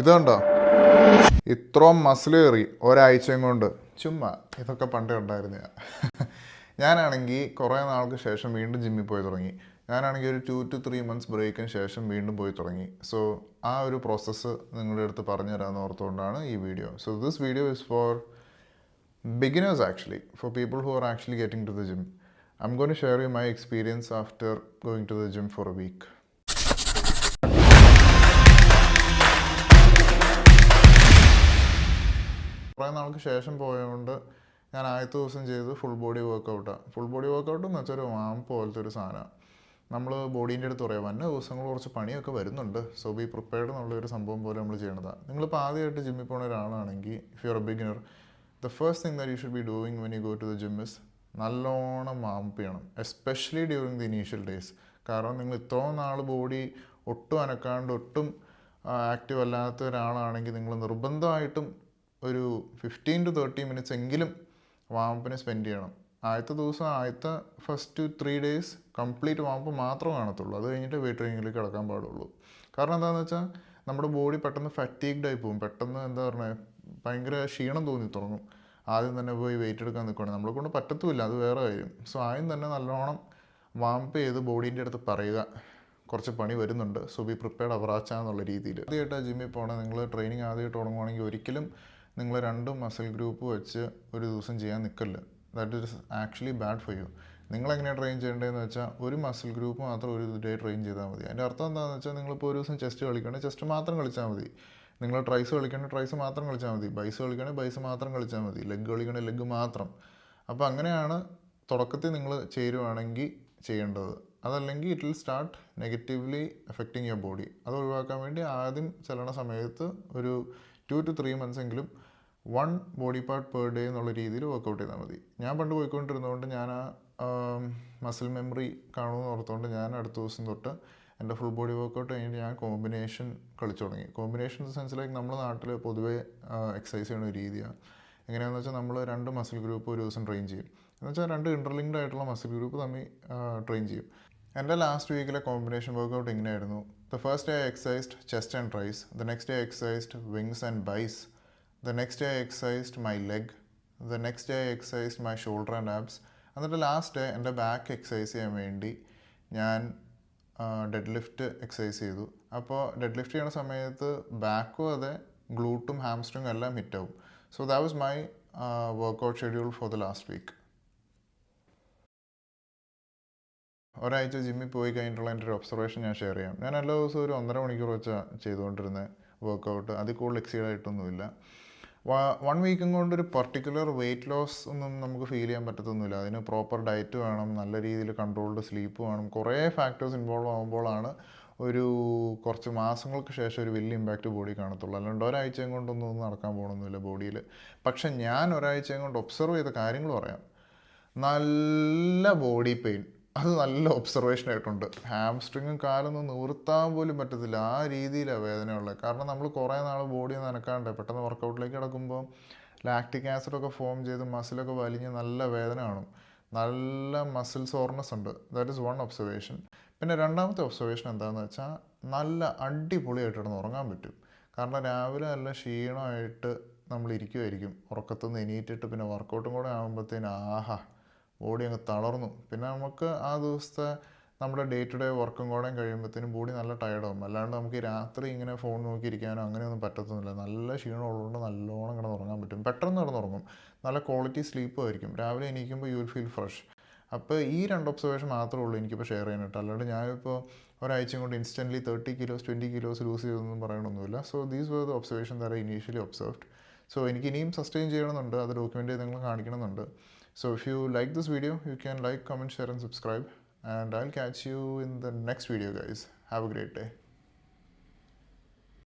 ഇതുണ്ടോ ഇത്രയും മസിൽ കയറി ഒരാഴ്ചയും കൊണ്ട്. ചുമ്മാ ഇതൊക്കെ പണ്ടേ ഞാൻ. ഞാനാണെങ്കിൽ കുറേ നാൾക്ക് ശേഷം വീണ്ടും ജിമ്മിൽ പോയി തുടങ്ങി. ഞാനാണെങ്കിൽ ഒരു ടു ടു ത്രീ മന്ത്സ് ബ്രേക്കിന് ശേഷം വീണ്ടും പോയി തുടങ്ങി. സോ ആ ഒരു പ്രോസസ്സ് നിങ്ങളുടെ അടുത്ത് പറഞ്ഞു തരാമെന്ന് ഓർത്തുകൊണ്ടാണ് ഈ video so this video is for beginners actually for people who are actually getting to the gym I'm gonna share you my experience after going to the gym for a week. കുറേ നാൾക്ക് ശേഷം പോയതുകൊണ്ട് ഞാൻ ആദ്യത്തെ ദിവസം ചെയ്ത് full body വർക്കൗട്ടാണ് full body workout എന്ന് വെച്ചാൽ ഒരു വാം പോലത്തെ ഒരു സാധനമാണ് നമ്മൾ ബോഡീന്റെ അടുത്ത് പറയാം വന്ന ദിവസങ്ങൾ കുറച്ച് പണിയൊക്കെ വരുന്നുണ്ട്. സോ ബി പ്രിപ്പയർഡ് എന്നുള്ള ഒരു സംഭവം പോലെ നമ്മൾ ചെയ്യണതാണ് നിങ്ങളിപ്പോൾ ആദ്യമായിട്ട് ജിമ്മിൽ പോകുന്ന ഒരാളാണെങ്കിൽ if you are beginner the first thing that you should be doing when you go to the gym is നല്ലോണം വാമ്പ് ചെയ്യണം especially during the initial days കാരണം നിങ്ങൾ ഇത്രയും നാൾ ബോഡി ഒട്ടും അനക്കാണ്ട് ഒട്ടും ആക്റ്റീവ് അല്ലാത്ത ഒരാളാണെങ്കിൽ നിങ്ങൾ നിർബന്ധമായിട്ടും ഒരു ഫിഫ്റ്റീൻ ടു തേർട്ടി മിനിറ്റ്സ് എങ്കിലും വാമപ്പിനെ സ്പെൻഡ് ചെയ്യണം. ആദ്യത്തെ ദിവസം ആദ്യത്തെ first two three days complete warm up മാത്രമേ കാണത്തുള്ളൂ. അത് കഴിഞ്ഞിട്ട് വെയിറ്റ് ട്രെയിനിങ്ങിലേക്ക് കിടക്കാൻ പാടുള്ളൂ. കാരണം എന്താണെന്ന് വെച്ചാൽ നമ്മുടെ ബോഡി പെട്ടെന്ന് ഫറ്റീഗ്ഡ് ആയി പോകും. പെട്ടെന്ന് എന്താ പറയുക ഭയങ്കര ക്ഷീണം തോന്നി തുടങ്ങും. ആദ്യം തന്നെ പോയി വെയിറ്റ് എടുക്കാൻ നിൽക്കുകയാണ് നമ്മളെ കൊണ്ട് പറ്റത്തുമില്ല. അത് വേറെ കാര്യം. സോ ആദ്യം തന്നെ നല്ലോണം വാമപ്പ് ചെയ്ത് ബോഡീന്റെ അടുത്ത് പറയുക. കുറച്ച് പണി വരുന്നുണ്ട്. സോ ബി പ്രിപ്പയർഡ് അവറാച്ച എന്നുള്ള രീതിയിൽ ആദ്യമായിട്ട് ജിമ്മിൽ പോകണം നിങ്ങൾ ട്രെയിനിങ് ആദ്യമായിട്ട് തുടങ്ങുവാണെങ്കിൽ ഒരിക്കലും നിങ്ങൾ രണ്ട് മസിൽ ഗ്രൂപ്പ് വെച്ച് ഒരു ദിവസം ചെയ്യാൻ നിൽക്കല്ല that is actually bad for you നിങ്ങൾ എങ്ങനെയാണ് ട്രെയിൻ ചെയ്യേണ്ടതെന്ന് വെച്ചാൽ ഒരു മസിൽ ഗ്രൂപ്പ് മാത്രം ഒരു ഡേ ട്രെയിൻ ചെയ്താൽ മതി. അതിന്റെ അർത്ഥം എന്താണെന്ന് വെച്ചാൽ നിങ്ങളിപ്പോൾ ഒരു ദിവസം ചെസ്റ്റ് കളിക്കണേ ചെസ്റ്റ് മാത്രം കളിച്ചാൽ മതി. നിങ്ങൾ ട്രൈസ് കളിക്കണമെങ്കിൽ ട്രൈസ് മാത്രം കളിച്ചാൽ മതി. ബൈസ് കളിക്കണമെങ്കിൽ ബൈസ് മാത്രം കളിച്ചാൽ മതി. ലെഗ് കളിക്കണമെങ്കിൽ ലെഗ് മാത്രം. അപ്പോൾ അങ്ങനെയാണ് തുടക്കത്തിൽ നിങ്ങൾ ചേരുവാണെങ്കിൽ ചെയ്യേണ്ടത്. അതല്ലെങ്കിൽ it will start negatively affecting your body അത് ഒഴിവാക്കാൻ വേണ്ടി ആദ്യം ചെല്ലണ സമയത്ത് ഒരു ടു ടു ത്രീ മന്ത്സ് എങ്കിലും one body part per day എന്നുള്ള രീതിയിൽ വർക്കൗട്ട് ചെയ്താൽ മതി. ഞാൻ പണ്ട് പോയിക്കൊണ്ടിരുന്നതുകൊണ്ട് ഞാൻ ആ മസിൽ മെമ്മറി കാണുമെന്ന് ഓർത്തുകൊണ്ട് ഞാൻ അടുത്ത ദിവസം തൊട്ട് എന്റെ ഫുൾ ബോഡി വർക്കൗട്ട് കഴിഞ്ഞിട്ട് ഞാൻ കോമ്പിനേഷൻ കളിച്ചു തുടങ്ങി. കോമ്പിനേഷൻ സെൻസ് ലൈക്ക് നമ്മുടെ നാട്ടിൽ പൊതുവേ എക്സസൈസ് ചെയ്യുന്ന ഒരു രീതിയാണ്. എങ്ങനെയാണെന്ന് വെച്ചാൽ നമ്മൾ രണ്ട് മസിൽ ഗ്രൂപ്പ് ഒരു ദിവസം ട്രെയിൻ ചെയ്യും. എന്ന് വെച്ചാൽ രണ്ട് ഇന്റർലിങ്ക്ഡ് ആയിട്ടുള്ള മസിൽ ഗ്രൂപ്പ് തമ്മിൽ ട്രെയിൻ ചെയ്യും. എന്റെ ലാസ്റ്റ് വീക്കിലെ കോമ്പിനേഷൻ വർക്കൗട്ട് ഇങ്ങനെയായിരുന്നു. The first day exercised chest and tris the next day exercised wings and bis the next day exercised my leg the next day exercised my shoulder and abs എന്നിട്ട് last day എന്റെ back exercise ചെയ്യാൻ വേണ്ടി ഞാൻ dead lift excise ചെയ്തു. അപ്പോൾ dead lift ചെയ്യുന്ന സമയത്ത് ബാക്കും അതെ ഗ്ലൂട്ടും ഹാംസ്ട്രിങ്ങും എല്ലാം ഹിറ്റ് ആവും. So that was my workout schedule for the last week ഒരാഴ്ച ജിമ്മിൽ പോയി കഴിഞ്ഞിട്ടുള്ള എന്റെ ഒരു ഒബ്സർവേഷൻ ഞാൻ ഷെയർ ചെയ്യാം. ഞാൻ എല്ലാ ദിവസവും ഒരു ഒന്നര മണിക്കൂർ വെച്ചാണ് ചെയ്തുകൊണ്ടിരുന്നത് വർക്കൗട്ട് അതിൽ കൂടുതൽ എക്സീഡ് ആയിട്ടൊന്നുമില്ല. വൺ വീക്കും കൊണ്ട് ഒരു പർട്ടിക്കുലർ വെയിറ്റ് ലോസ് ഒന്നും നമുക്ക് ഫീൽ ചെയ്യാൻ പറ്റത്തൊന്നുമില്ല. അതിന് പ്രോപ്പർ ഡയറ്റ് വേണം നല്ല രീതിയിൽ കൺട്രോൾഡ് സ്ലീപ്പ് വേണം. കുറേ ഫാക്ടേഴ്സ് ഇൻവോൾവ് ആകുമ്പോഴാണ് ഒരു കുറച്ച് മാസങ്ങൾക്ക് ശേഷം ഒരു വലിയ ഇമ്പാക്റ്റ് ബോഡി കാണത്തുള്ളൂ. അല്ലാണ്ട് ഒരാഴ്ചയും കൊണ്ടൊന്നും ഒന്നും നടക്കാൻ പോകണമെന്നില്ല ബോഡിയിൽ പക്ഷെ ഞാൻ ഒരാഴ്ചയും കൊണ്ട് ഒബ്സർവ് ചെയ്ത കാര്യങ്ങൾ പറയാം. നല്ല ബോഡി പെയിൻ അത് നല്ല ഒബ്സർവേഷൻ ആയിട്ടുണ്ട്. ഹാംസ്ട്രിങ്ങും കാലൊന്നും നിവർത്താൻ പോലും പറ്റത്തില്ല. ആ രീതിയിലാണ് വേദനയുള്ളത്. കാരണം നമ്മൾ കുറേ നാൾ ബോഡി നനക്കാണ്ട് പെട്ടെന്ന് വർക്കൗട്ടിലേക്ക് കിടക്കുമ്പോൾ ലാക്റ്റിക് ആസിഡൊക്കെ ഫോം ചെയ്ത് മസിലൊക്കെ വലിഞ്ഞ് നല്ല വേദന കാണും. നല്ല മസിൽ സോർനെസ് ഉണ്ട്. ദാറ്റ് ഇസ് വൺ ഒബ്സർവേഷൻ പിന്നെ രണ്ടാമത്തെ ഒബ്സർവേഷൻ എന്താണെന്ന് വെച്ചാൽ നല്ല അടിപൊളിയായിട്ട് കിടന്ന് ഉറങ്ങാൻ പറ്റും. കാരണം രാവിലെ നല്ല ക്ഷീണമായിട്ട് നമ്മൾ ഇരിക്കുമായിരിക്കും ഉറക്കത്തുനിന്ന് എണീറ്റിട്ട് പിന്നെ വർക്കൗട്ടും കൂടെ ആകുമ്പോഴത്തേന് ആഹാ ബോഡി അങ്ങ് തളർന്നു. പിന്നെ നമുക്ക് ആ ദിവസത്തെ നമ്മുടെ ഡേ ടു ഡേ വർക്കും കൂടെ കഴിയുമ്പോഴത്തേനും ബോഡി നല്ല ടയർഡാവും. അല്ലാണ്ട് നമുക്ക് രാത്രി ഇങ്ങനെ ഫോൺ നോക്കിയിരിക്കാനോ അങ്ങനെയൊന്നും പറ്റത്തൊന്നുമില്ല. നല്ല ക്ഷീണം ഉള്ളതുകൊണ്ട് നല്ലോണം കിടന്ന് ഉറങ്ങാൻ പറ്റും. പെട്ടെന്ന് കിടന്നുറങ്ങും. നല്ല ക്വാളിറ്റി സ്ലീപ്പും ആയിരിക്കും. രാവിലെ എണീക്കുമ്പോൾ യു വിൽ ഫീൽ ഫ്രഷ് അപ്പോൾ ഈ രണ്ട് ഒബ്സർവേഷൻ മാത്രമേ ഉള്ളൂ എനിക്കിപ്പോൾ ഷെയർ ചെയ്യാനായിട്ട്. അല്ലാണ്ട് ഞാനിപ്പോൾ ഒരാഴ്ച കൊണ്ട് instantly thirty kilos twenty kilos lose ചെയ്തൊന്നും പറയണമൊന്നുമില്ല so these were the observation that initially observed so എനിക്ക് ഇനിയും സസ്റ്റെയിൻ ചെയ്യണമെന്നുണ്ട്. അത് ഡോക്യുമെന്റ് നിങ്ങൾ കാണിക്കണമെന്നുണ്ട്. So if you like this video, you can like, comment, share and subscribe. And I'll catch you in the next video guys. Have a great day.